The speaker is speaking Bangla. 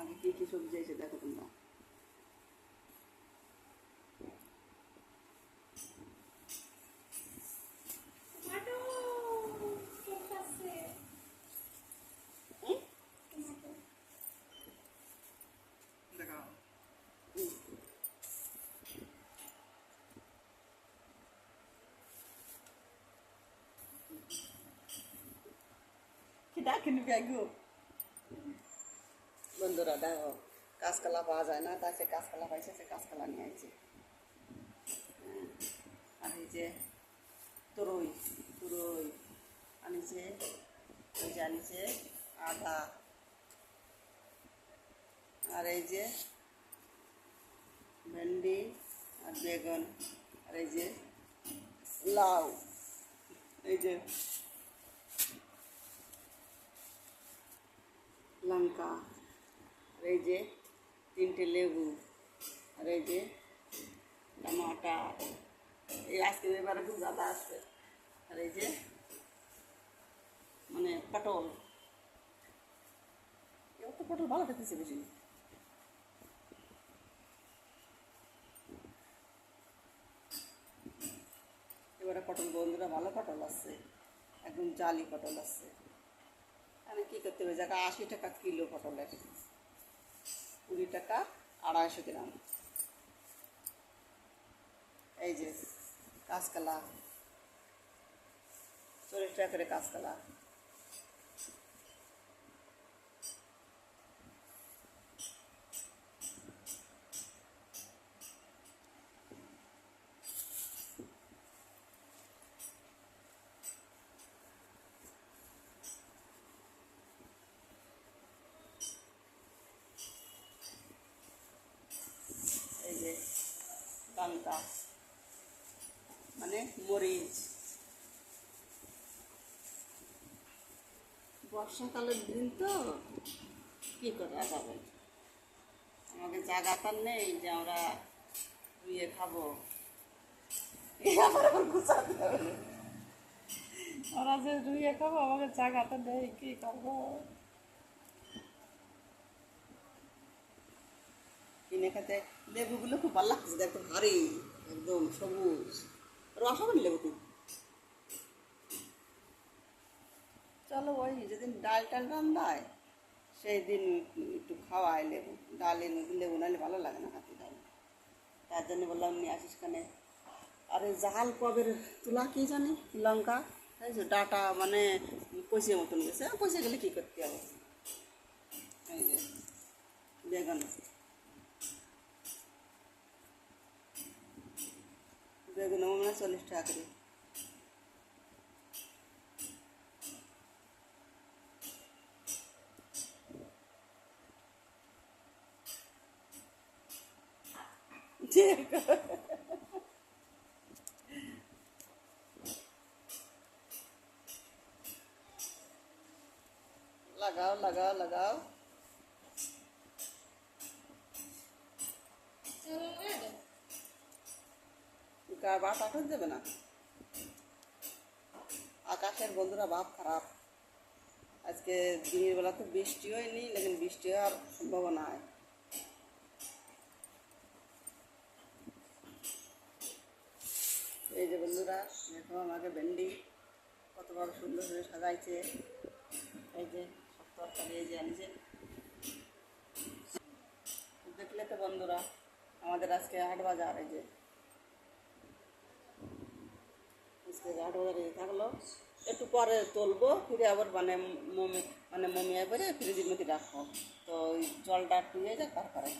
আমাকে কী কী সবজি আছে দেখো তোমরা। দেখাও। কি ডাকিনি ব্যাগো বন্ধুরা দেখো কাঁচকলা পাওয়া যায় না তাই সে কাঁচকলা পাইছে সে কাঁচকলা নিয়ে আইছে হ্যাঁ, আর এই যে তুরই তুরই আনিছে ওই যে আনিছে আদা আর এই যে ভেন্ডি আর বেগুন আর এই যে লাউ এই যে লঙ্কা আর এই যে তিনটে লেবু, আর এই যে টমাটার এই আজকে এবারে খুব দাদা আসবে আর এই যে মানে পটল। এত পটল ভালো খেতেছে বেশি। এবারে পটল বন্ধুরা, ভালো পটল আসছে একদম জালি পটল আসছে আমি কী করতে হবে? জায়গা আশি টাকা কিলো পটলের। কুড়ি টাকা আড়াইশো গ্রাম। এই যে কাঁচকলা চল্লিশ টাকা করে কাঁচকলা এই যে লঙ্কা মানে মরিচ বর্ষাকালের দিন তো? কী করা যাবে আমাকে জায়গাটা নেই যে আমরা ইয়ে খাব। আমরা যে রুইয়ে খাব আমাকে জায়গাটা নেই কী করব? কিনে খেতে লেবুগুলো খুব ভালো লাগছে দেখো ভারী একদম সবুজ। রস হবে না লেবু খুব চলো ওই যেদিন ডাল টাল রান্নায় সেই দিন একটু খাওয়াই লেবু। ডালে লেবু নাহলে ভালো লাগে না হাতে ডাল। তার জন্য বললাম, নিয়ে আসিস কানে? আর জাল কবের তুলা কি জানি? লঙ্কা। যে ডাটা মানে পয়সে মতন গেছে। পয়সা গেলে কী করতে হবে? এই যে, বেগুন। বেগুন মনে হয় চল্লিশ টাকা করে লাগাও বাপ আটক দেবে না? আকাশের বন্ধুরা বাপ খারাপ। আজকে দিনের বেলা তো বৃষ্টি হয়নি, লেকিন বৃষ্টি হওয়ার সম্ভাবনা হয়। এই যে বন্ধুরা, দেখো আমাকে ভেন্ডি কত বড় সুন্দর করে সাজাইছে। এই যে সব এই যে আনছে। দেখলে তো বন্ধুরা, আমাদের আজকে হাট বাজার, এই যে। আট হাজার থাকল। একটু পরে তুলবো, ফিরে আবার মানে মমি মানে মমিয়া করে ফ্রিজের মধ্যে রাখব। তো ওই জলটা একটু হয়ে যাক, তারপরে